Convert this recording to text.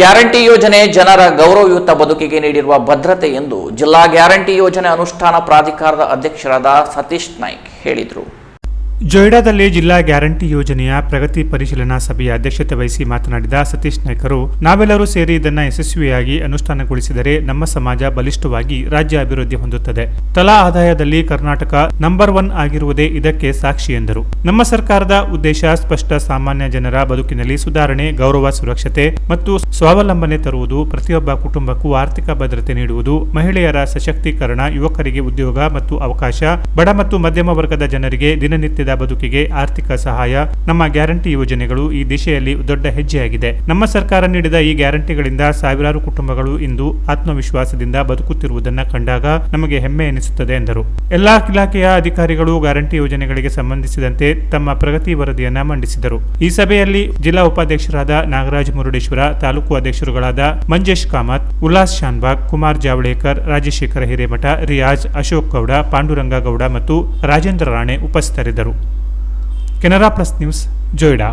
Guarantee ಯೋಜನೆ ಜನರ ಗೌರವಯುತ ಬದುಕಿಗೆ ನೀಡಿರುವ ಭದ್ರತೆ ಎಂದು ಜಿಲ್ಲಾ ಗ್ಯಾರಂಟಿ ಯೋಜನೆ ಅನುಷ್ಠಾನ ಪ್ರಾಧಿಕಾರದ ಅಧ್ಯಕ್ಷರಾದ ಸತೀಶ್ ನಾಯ್ಕ್ ಹೇಳಿದರು. ಜೊಯ್ಡಾದಲ್ಲಿ ಜಿಲ್ಲಾ ಗ್ಯಾರಂಟಿ ಯೋಜನೆಯ ಪ್ರಗತಿ ಪರಿಶೀಲನಾ ಸಭೆಯ ಅಧ್ಯಕ್ಷತೆ ವಹಿಸಿ ಮಾತನಾಡಿದ ಸತೀಶ್ ನಾಯ್ಕರು, ನಾವೆಲ್ಲರೂ ಸೇರಿ ಇದನ್ನು ಯಶಸ್ವಿಯಾಗಿ ಅನುಷ್ಠಾನಗೊಳಿಸಿದರೆ ನಮ್ಮ ಸಮಾಜ ಬಲಿಷ್ಠವಾಗಿ ರಾಜ್ಯ ಅಭಿವೃದ್ಧಿ ಹೊಂದುತ್ತದೆ. ತಲಾ ಆದಾಯದಲ್ಲಿ ಕರ್ನಾಟಕ ನಂಬರ್ ಒನ್ ಆಗಿರುವುದೇ ಇದಕ್ಕೆ ಸಾಕ್ಷಿ ಎಂದರು. ನಮ್ಮ ಸರ್ಕಾರದ ಉದ್ದೇಶ ಸ್ಪಷ್ಟ ಸಾಮಾನ್ಯ ಜನರ ಬದುಕಿನಲ್ಲಿ ಸುಧಾರಣೆ, ಗೌರವ, ಸುರಕ್ಷತೆ ಮತ್ತು ಸ್ವಾವಲಂಬನೆ ತರುವುದು, ಪ್ರತಿಯೊಬ್ಬ ಕುಟುಂಬಕ್ಕೂ ಆರ್ಥಿಕ ಭದ್ರತೆ ನೀಡುವುದು, ಮಹಿಳೆಯರ ಸಶಕ್ತೀಕರಣ, ಯುವಕರಿಗೆ ಉದ್ಯೋಗ ಮತ್ತು ಅವಕಾಶ, ಬಡ ಮತ್ತು ಮಧ್ಯಮ ವರ್ಗದ ಜನರಿಗೆ ದಿನನಿತ್ಯದ ಬದುಕಿಗೆ ಆರ್ಥಿಕ ಸಹಾಯ, ನಮ್ಮ ಗ್ಯಾರಂಟಿ ಯೋಜನೆಗಳು ಈ ದಿಶೆಯಲ್ಲಿ ದೊಡ್ಡ ಹೆಜ್ಜೆಯಾಗಿದೆ. ನಮ್ಮ ಸರ್ಕಾರ ನೀಡಿದ ಈ ಗ್ಯಾರಂಟಿಗಳಿಂದ ಸಾವಿರಾರು ಕುಟುಂಬಗಳು ಇಂದು ಆತ್ಮವಿಶ್ವಾಸದಿಂದ ಬದುಕುತ್ತಿರುವುದನ್ನು ಕಂಡಾಗ ನಮಗೆ ಹೆಮ್ಮೆ ಎನಿಸುತ್ತದೆ ಎಂದರು. ಎಲ್ಲಾ ಇಲಾಖೆಯ ಅಧಿಕಾರಿಗಳು ಗ್ಯಾರಂಟಿ ಯೋಜನೆಗಳಿಗೆ ಸಂಬಂಧಿಸಿದಂತೆ ತಮ್ಮ ಪ್ರಗತಿ ವರದಿಯನ್ನ ಮಂಡಿಸಿದರು. ಈ ಸಭೆಯಲ್ಲಿ ಜಿಲ್ಲಾ ಉಪಾಧ್ಯಕ್ಷರಾದ ನಾಗರಾಜ್ ಮುರುಡೇಶ್ವರ, ತಾಲೂಕು ಅಧ್ಯಕ್ಷರುಗಳಾದ ಮಂಜೇಶ್ ಕಾಮತ್, ಉಲ್ಲಾಸ್ ಶಾನ್ಬಾಗ್, ಕುಮಾರ್ ಜಾವಳೇಕರ್, ರಾಜಶೇಖರ ಹಿರೇಮಠ, ರಿಯಾಜ್ ಅಶೋಕ್ ಗೌಡ ಪಾಂಡುರಂಗ ಗೌಡ ಮತ್ತು ರಾಜೇಂದ್ರ ರಾಣೆ ಉಪಸ್ಥಿತರಿದ್ದರು. Canara plus news Joida